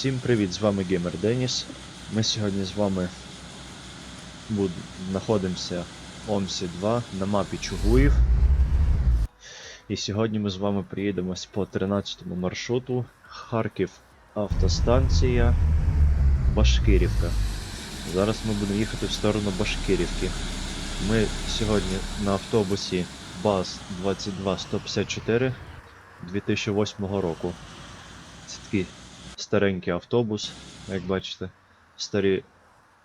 Всім привіт, з вами Геймер Деніс. Ми сьогодні з вами буд... знаходимося в Омсі 2 на мапі Чугуїв. І сьогодні ми з вами приїдемось по 13 маршруту Харків автостанція Башкирівка. Зараз ми будемо їхати в сторону Башкирівки. Ми сьогодні на автобусі БАЗ 22154 2008 року. Це такий старенький автобус, як бачите, старі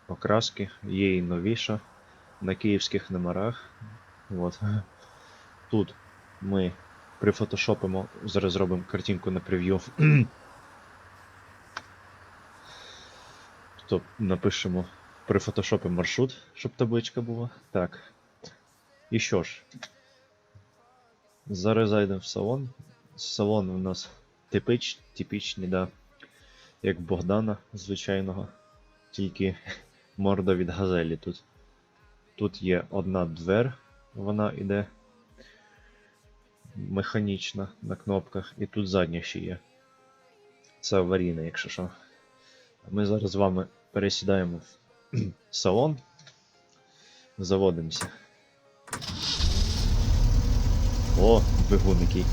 окраски, є і новіша на київських номерах. От. Тут ми прифотошопимо, зараз зробимо картинку на прев'ю. Тобто напишемо прифотошопимо маршрут, щоб табличка була. Так. І що ж, зараз зайдемо в салон. Салон у нас типич, типічний, да. Як Богдана звичайного. Тільки морда від газелі тут. Тут є одна двер, вона іде механічна на кнопках, і тут задня ще є. Це аварійна, якщо що. Ми зараз з вами пересідаємо в салон. Заводимося. О, двигун який.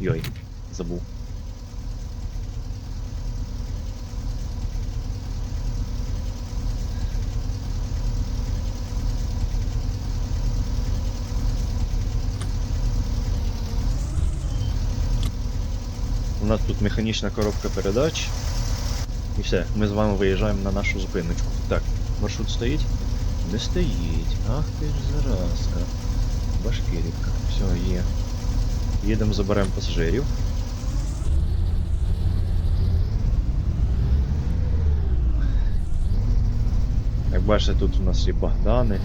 Йой, забув. У нас тут механічна коробка передач. І все, ми з вами виїжджаємо на нашу зупиночку. Так, маршрут стоїть? Не стоїть. Ах ти ж заразка. Башкирівка. Все, є. Їдемо, заберемо пасажирів. Як бачите, тут у нас є Богдани,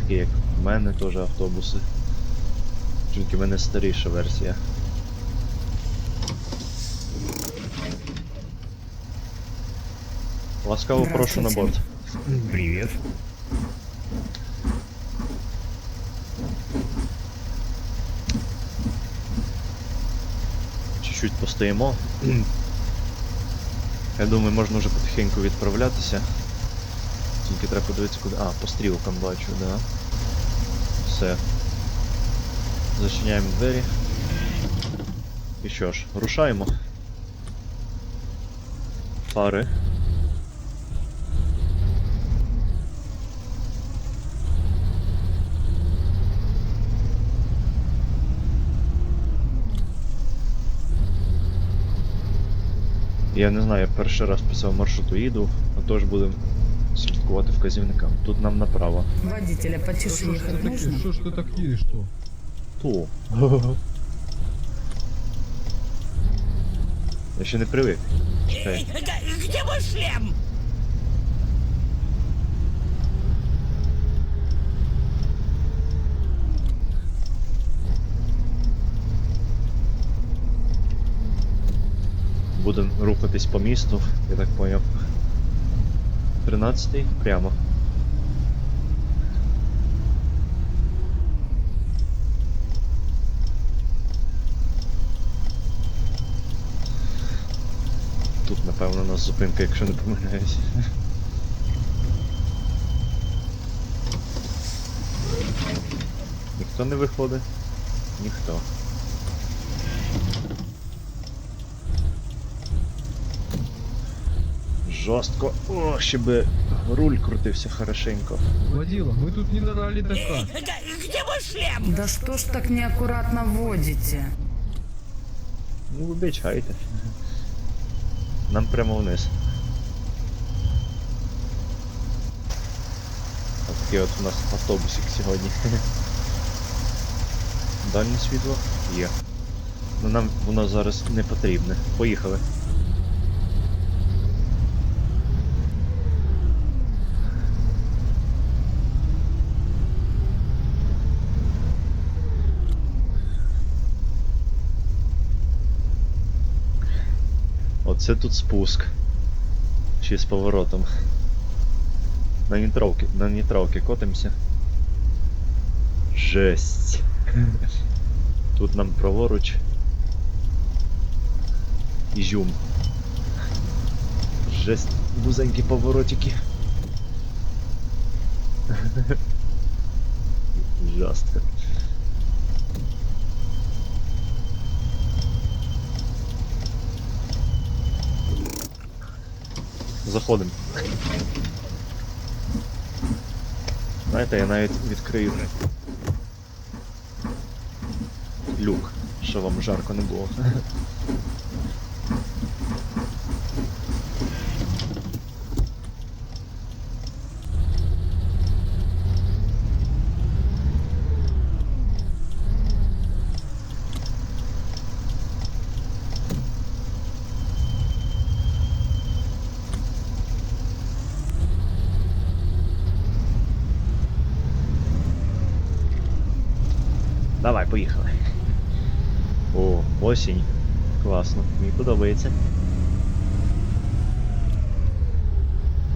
такі як в мене теж автобуси. Тільки в мене старіша версія. Ласкаво прошу на борт. Привет. Чуть-чуть постоїмо. Я думаю, можна вже потихеньку відправлятися. Тільки треба подивитися куди. А, по стрілкам бачу, да. Все. Зачиняємо двері. І що ж, рушаємо. Фари. Я не знаю, я перший раз по цьому маршруту їду, отож будемо слідкувати вказівникам. Тут нам направо. Водителя потише ехать ты, можно? ж ти так їдеш то? То. Я ще не привик. Чекай. Где мой шлем? Будемо рухатись по місту, я так поняв. 13-й прямо. Тут, напевно, у нас зупинка, якщо не помиляюсь. Ніхто не виходить? Ніхто. Жорстко. О, ще би руль крутився хорошенько. Водила, мы тут не на летака. Где мой шлем? Да что ж так неаккуратно водите? Ну, вибачайте. Нам прямо вниз. Такий от у нас автобусик сьогодні. Дальнє світло є. Ну нам воно зараз не потрібне. Поїхали. Оце тут спуск. Ще з поворотом. На нейтралки, на нейтралки котимся. Жесть. Тут нам праворуч. Ізюм. Жесть, вузенькі поворотики. Жастко. Заходимо. Знаєте, я навіть відкрию люк, щоб вам жарко не було. Давай, поїхали. О, осінь. Класно, мені подобається.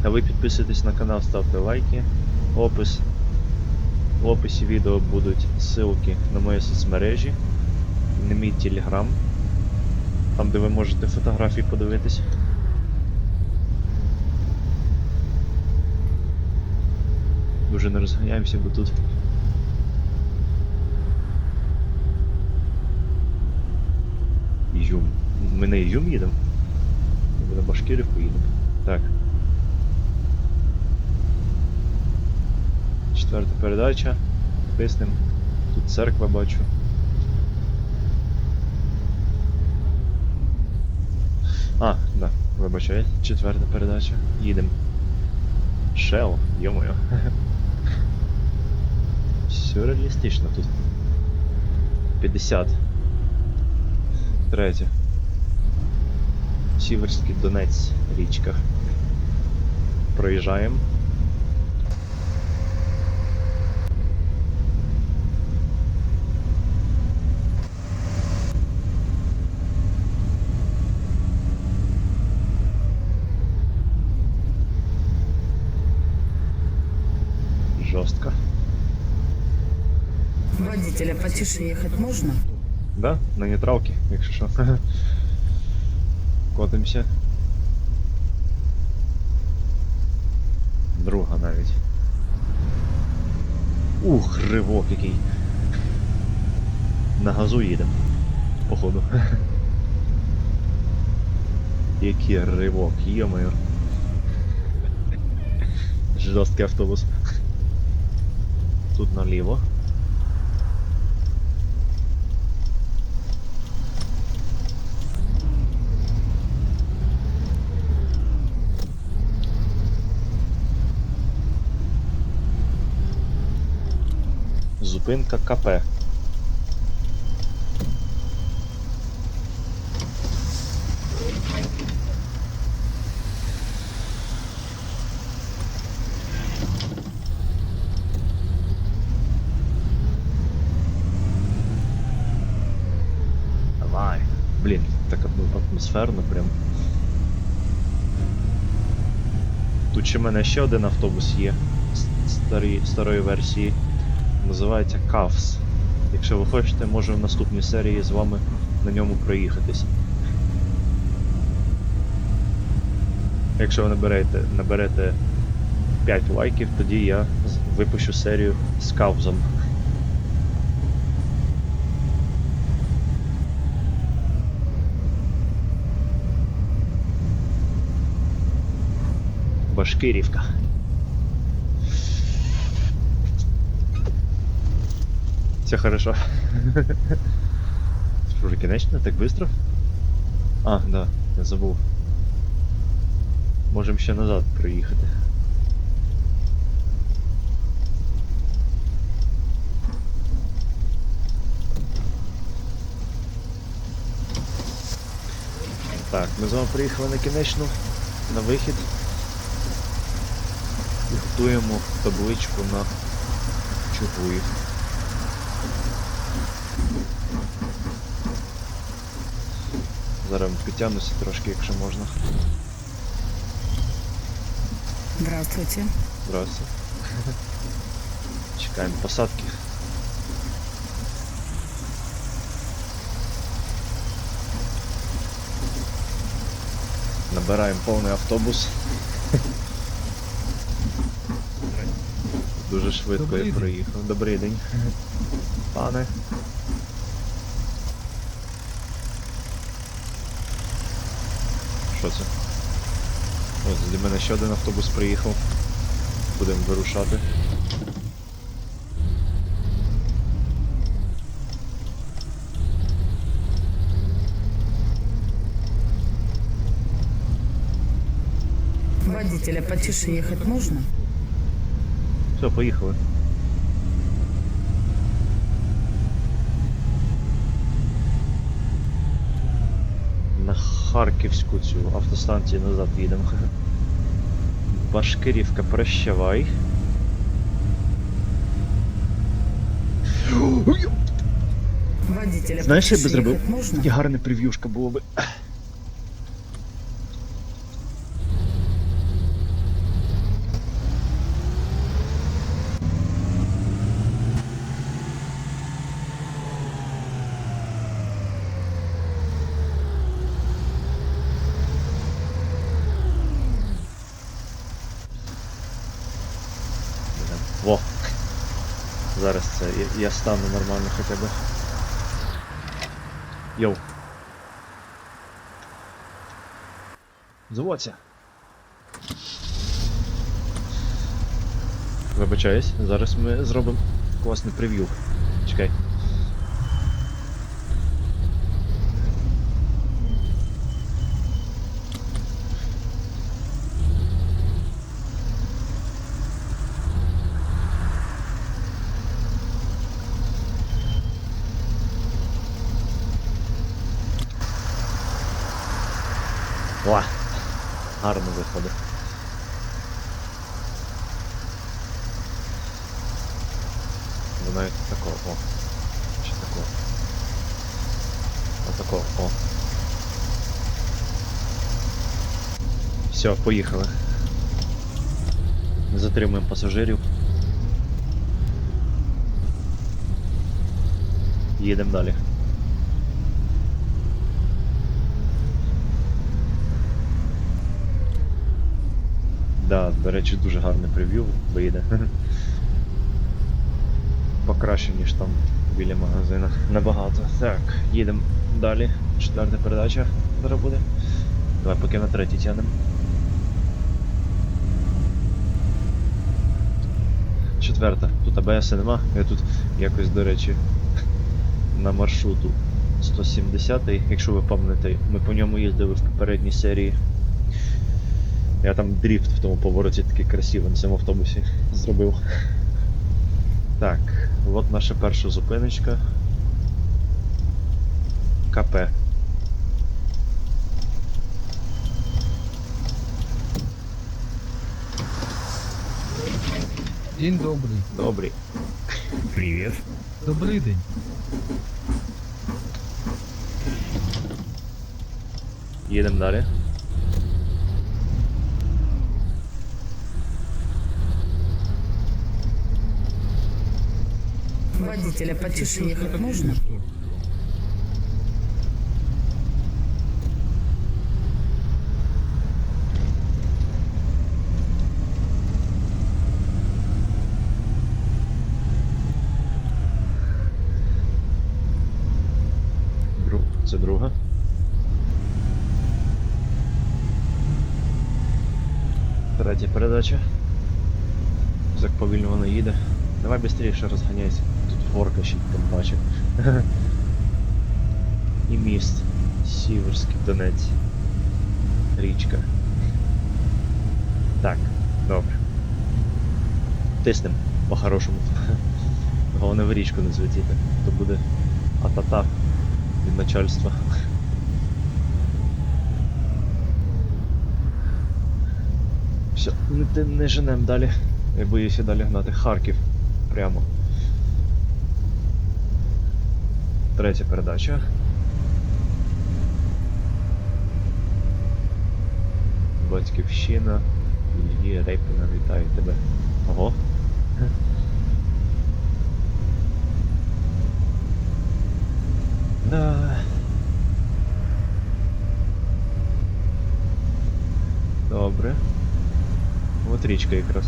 А ви підписуйтесь на канал, ставте лайки. Опис. В описі відео будуть ссылки на мої соцмережі, на мій телеграм, там де ви можете фотографії подивитись. Дуже не розганяємося, бо тут Ізюм. Ми на Ізюм їдемо? Ми на Башкирівку їдемо. Так. Четверта передача. Тиснем. Тут церква бачу. А, да, вибачай, четверта передача. Їдемо. Шел, йо-моє. Все реалістично тут. 50. Третє. Сіверський Донець річка. Проїжджаємо. Жорстко. Водителя потише ехать можно? Да, на нейтралці, якщо що. Котимся. Друга навіть. Ух, ривок який. На газу їдемо. Походу. Який ривок, йо-моє. Жорсткий автобус. Тут наліво. Зупинка КП. Давай. Блін, так атмосферно прям. Тут ще в мене ще один автобус є с- старі, старої версії. Називається Кавс. Якщо ви хочете, можу в наступній серії з вами на ньому проїхатись. Якщо ви наберете, наберете 5 лайків, тоді я випущу серію з Кавзом. Башкирівка. Все хорошо. Что, конечно? Так быстро? А, да, я забув. Можемо ще назад приїхати. Так, ми з вами приїхали на кінечну, на вихід. І готуємо табличку на Чугуїв. Зараз підтягнуся трошки, якщо можна. Здравствуйте. Здравствуйте. Чекаємо посадки. Набираємо повний автобус. Дуже швидко Добрий я день. проїхав. Добрий день. Пане. Що це? Ось для мене ще один автобус приїхав. Будемо вирушати. Водителя потише ехать можно? Все, поїхали. На Харківську цю автостанцію назад їдемо. Башкирівка, прощавай. Знаєш, що я би зробив? Таке гарне прев'юшка було би. Во. Зараз це. Я, стану нормально хоча б. Йоу. Заводься. Вибачаюсь, зараз ми зробимо класний прев'ю. Чекай. О! Гарно виходить. Воно як тако, о. Ще тако. Отако, о. Все, поїхали. Затримуємо пасажирів. Їдемо далі. Да, до речі, дуже гарне прев'ю вийде. Покраще, ніж там біля магазину. Набагато. Так, їдемо далі. Четверта передача зараз буде. Давай поки на третій тянемо. Четверта. Тут АБС нема. Я тут якось, до речі, на маршруту 170 якщо ви пам'ятаєте, ми по ньому їздили в попередній серії. Я там дріфт в тому повороті такий красивий на цьому автобусі зробив. Так, от наша перша зупиночка. КП. День добрий. Добрий. Привет. Добрий день. Їдемо далі. Водителя потише ехать можно? Це друга. Третя передача. Так повільно вона їде. Давай швидше розганяйся. Тут ще там бачив. І міст. Сіверський Донець. Річка. Так, добре. Тиснем по-хорошому. Головне в річку не злетіти. То буде атата від начальства. Все, не, не женем далі. Я боюся далі гнати. Харків. Прямо. Третя передача. Батьківщина. Ільї Рейпина, вітаю тебе. Ого. Да. Добре. От річка якраз.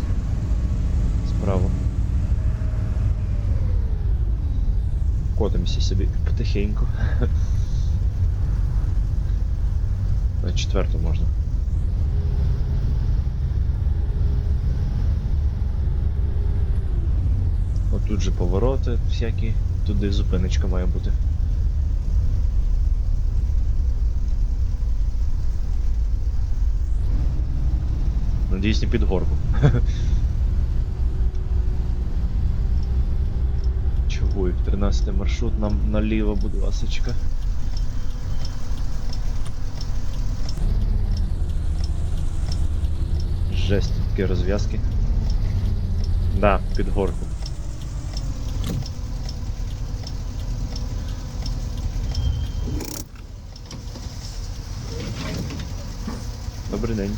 Справа. Котимося собі потихеньку. На четверту можна. Тут же повороти всякі, туди зупиночка має бути. Надіюсь, не під горку. Чугуїв, 13 маршрут, нам наліво, будь ласочка. Жесть, такі розв'язки. Да, під горку. Добрий день.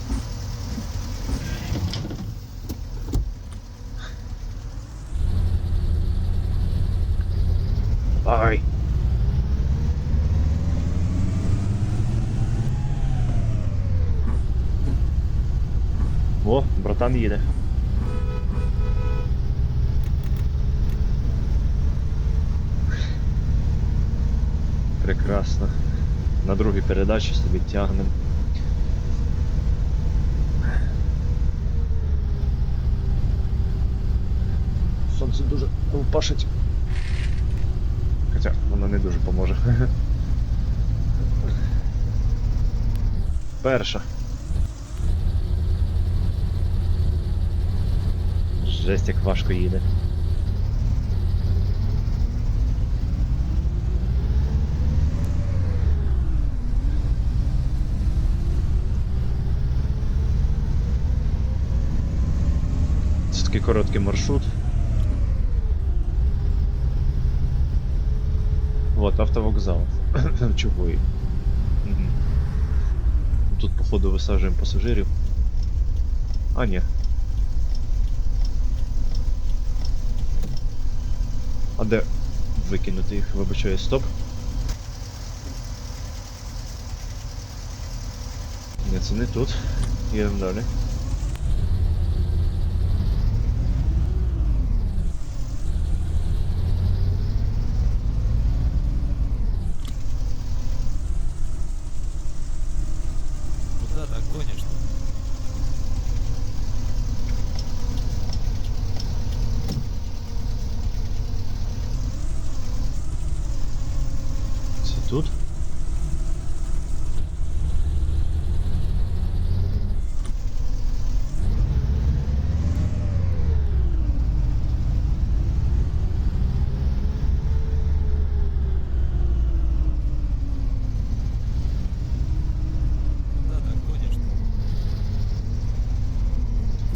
Братан їде. Прекрасно. На другій передачі собі тягнемо. Сонце дуже лупашить. Хоча воно не дуже поможе. Перша. Жесть, як важко їде. Це такий короткий маршрут. Вот, автовокзал. Чугуї. Мгм. Тут, походу, висаджуємо пасажирів. А, ні. А де викинути їх? Вибачаю, стоп. Ні, це не тут. Їдемо далі. Тут? Куда так гонишь-то?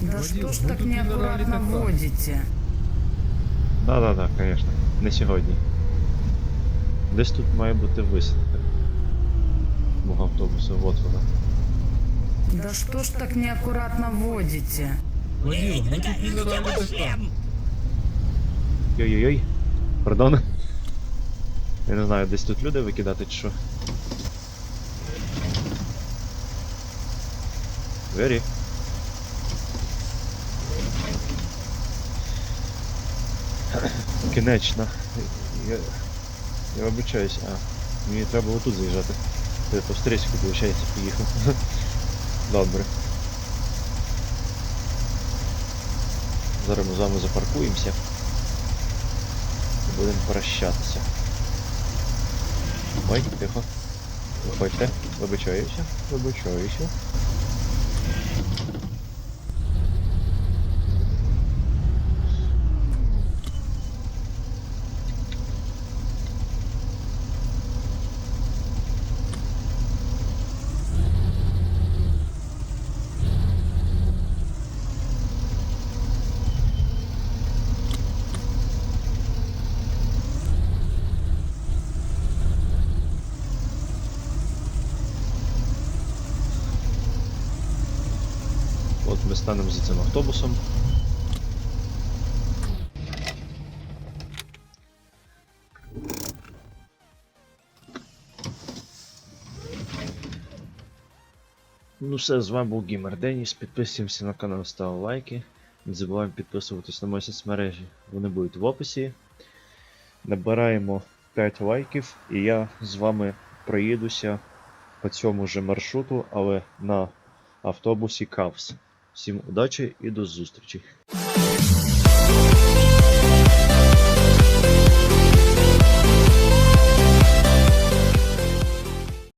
Да Водила, что ж вы так тут неаккуратно генеральный такой. водите? Да-да-да, конечно. Не сьогодні. Десь тут має бути висадка. Мого автобуса, вот вона. Да что ж так неаккуратно водите? Водила, мы тут генеральный мой Йой-йой-йой. Пардон. Я не знаю, десь тут люди викидати чи що. Двері. Кінечно. Я, я вибачаюсь, а мені треба отут заїжджати. Я по стрічку, виходить, поїхав. Добре. Зараз ми з вами запаркуємося. Будемо прощатися. Ой, тихо. Виходьте. Вибачаюся. Вибачаюся. От ми станемо за цим автобусом. Ну все, з вами був Гімер Деніс. Підписуємося на канал, ставимо лайки. Не забуваємо підписуватись на мої соцмережі. Вони будуть в описі. Набираємо 5 лайків, і я з вами проїдуся по цьому же маршруту, але на автобусі Кавс. Всім удачі і до зустрічі!